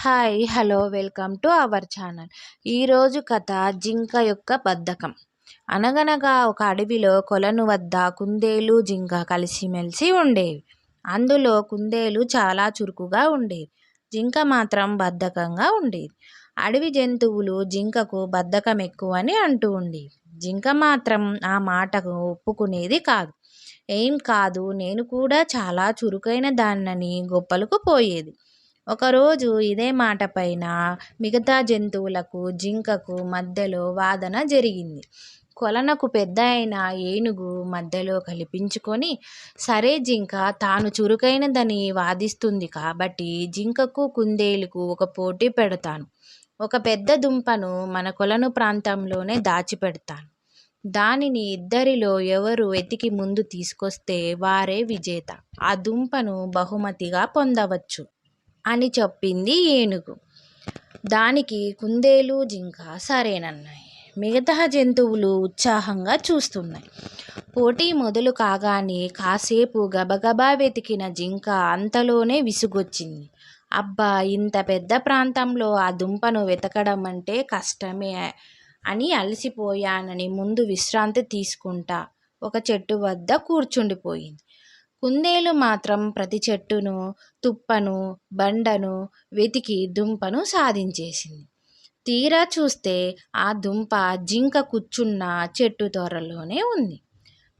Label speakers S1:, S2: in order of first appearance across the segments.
S1: Hi hello welcome to our channel ఈరోజు కథ జింక యొక్క బద్ధకం. అనగనగా ఒక అడవిలో కొలను వద్ద కుందేలు జింక కలిసిమెలిసి ఉండేవి. అందులో కుందేలు చాలా చురుకుగా ఉండేవి. జింక మాత్రం బద్ధకంగా ఉండేది. అడవి జంతువులు జింకకు బద్ధకం ఎక్కువని అంటూ ఉండేవి. జింక మాత్రం ఆ మాటకు ఒప్పుకునేది కాదు. ఏం కాదు నేను కూడా చాలా చురుకైన దాన్నని గొప్పలకు పోయేది. ఒకరోజు ఇదే మాట పైన మిగతా జంతువులకు జింకకు మధ్యలో వాదన జరిగింది. కొలనకు పెద్ద అయిన ఏనుగు మధ్యలో కల్పించుకొని సరే జింక తాను చురుకైనదని వాదిస్తుంది కాబట్టి జింకకు కుందేలుకు ఒక పోటీ పెడతాను. ఒక పెద్ద దుంపను మన కొలను ప్రాంతంలోనే దాచిపెడతాను. దానిని ఇద్దరిలో ఎవరు వెతికి ముందు తీసుకొస్తే వారే విజేత. ఆ దుంపను బహుమతిగా పొందవచ్చు. అని చెప్పింది ఏనుగు. దానికి కుందేలు జింక సరేనన్నాయి. మిగతా జంతువులు ఉత్సాహంగా చూస్తున్నాయి. పోటీ మొదలు కాగానే కాసేపు గబగబా వెతికిన జింక అంతలోనే విసుగొచ్చింది. అబ్బా ఇంత పెద్ద ప్రాంతంలో ఆ దుంపను వెతకడం అంటే కష్టమే అని అలసిపోయానని ముందు విశ్రాంతి తీసుకుంటా. ఒక చెట్టు వద్ద కూర్చుండిపోయింది. కుందేలు మాత్రం ప్రతి చెట్టును తుప్పను బండను వెతికి దుంపను సాధించేసింది. తీరా చూస్తే ఆ దుంప జింక కూర్చున్న చెట్టు త్వరలోనే ఉంది.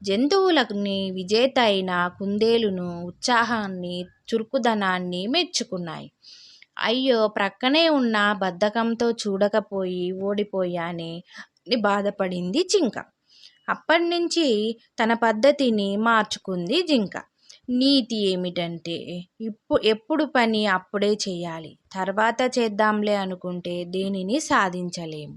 S1: జంతువులని విజేత అయిన కుందేలును ఉత్సాహాన్ని చురుకుదనాన్ని మెచ్చుకున్నాయి. అయ్యో ప్రక్కనే ఉన్న బద్ధకంతో చూడకపోయి ఓడిపోయానే అని బాధపడింది జింక. అప్పటి నుంచి తన పద్ధతిని మార్చుకుంది జింక. నీతి ఏమిటంటే ఇప్పు ఎప్పుడు పని అప్పుడే చేయాలి. తర్వాత చేద్దాంలే అనుకుంటే దేనిని సాధించలేము.